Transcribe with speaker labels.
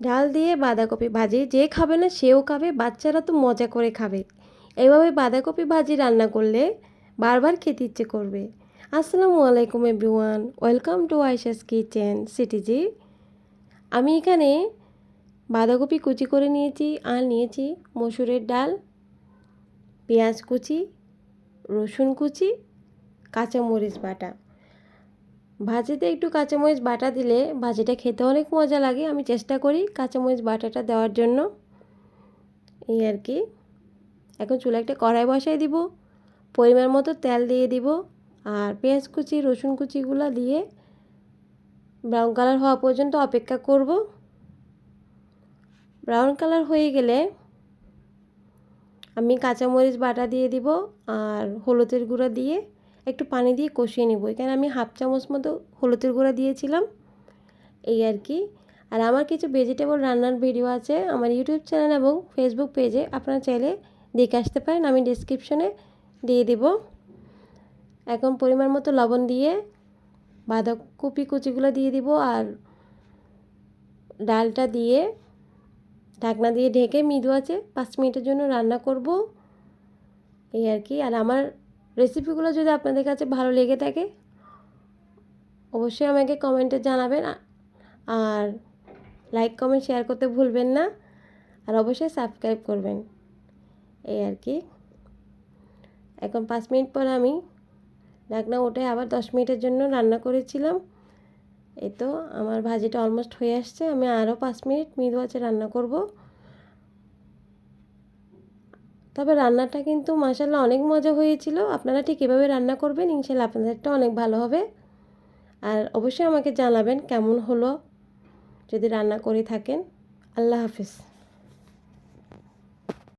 Speaker 1: ডাল দিয়ে বাঁধাকপি ভাজি, যে খাবে না সেও খাবে, বাচ্চারা তো মজা করে খাবে। এইভাবে বাঁধাকপি ভাজি রান্না করলে বারবার খেতে ইচ্ছে করবে। আসসালামু আলাইকুম এভরিওয়ান, ওয়েলকাম টু আইসাস কিচেন সিটিজি। আমি এখানে বাঁধাকপি কুচি করে নিয়েছি, আর নিয়েছি মসুরের ডাল, পেঁয়াজ কুচি, রসুন কুচি, কাঁচামরিচ বাটা। ভাজিতে একটু কাঁচামরিচ বাটা দিলে ভাজিটা খেতে অনেক মজা লাগে। আমি চেষ্টা করি কাঁচামরিচ বাটাটা দেওয়ার জন্য। এই আর কি। এখন চুলা একটা কড়াই বসাই দিব, পরিমাণ মতো তেল দিয়ে দিব আর পেঁয়াজ কুচি, রসুন কুচিগুলো দিয়ে ব্রাউন কালার হওয়া পর্যন্ত অপেক্ষা করব। ব্রাউন কালার হয়ে গেলে আমি কাঁচামরিচ বাটা দিয়ে দিব আর হলুদের গুঁড়ো দিয়ে একটু পানি দিয়ে কষিয়ে নেব। এখানে আমি হাফ চামচ মতো হলুদের গুঁড়া দিয়েছিলাম, এই আর কি। আর আমার কিছু ভেজিটেবল রান্নার ভিডিও আছে আমার ইউটিউব চ্যানেল এবং ফেসবুক পেজে আপনারা চাইলে দেখে আসতে পারেন, আমি ডিসক্রিপশনে দিয়ে দেব। এখন পরিমাণ মতো লবণ দিয়ে বাঁধাকপি কুচিগুলো দিয়ে দিব আর ডালটা দিয়ে ঢাকনা দিয়ে ঢেকে মৃদু আছে, পাঁচ মিনিটের জন্য রান্না করব, এই আর কি। আর আমার রেসিপিগুলো যদি আপনাদের কাছে ভালো লেগে থাকে, অবশ্যই আমাকে কমেন্টে জানাবেন। আর লাইক কমেন্ট শেয়ার করতে ভুলবেন না। আর অবশ্যই সাবস্ক্রাইব করবেন। এই আর কি। এখন পাঁচ মিনিট পর আমি ঢাকনা ওঠে আবার দশ মিনিটের জন্য রান্না করেছিলাম। এই তো, আমার ভাজিটা অলমোস্ট হয়ে আসছে। আমি আরও পাঁচ মিনিট মৃদু আছে রান্না করব। তবে রান্নাটা কিন্তু মাসাল্লাহ অনেক মজা হয়েছিল। আপনারা ঠিক এভাবে রান্না করবেন ইনশাল্লাহ আপনাদেরটা অনেক ভালো হবে। আর অবশ্যই আমাকে জানাবেন কেমন হলো যদি রান্না করে থাকেন। আল্লাহ হাফিজ।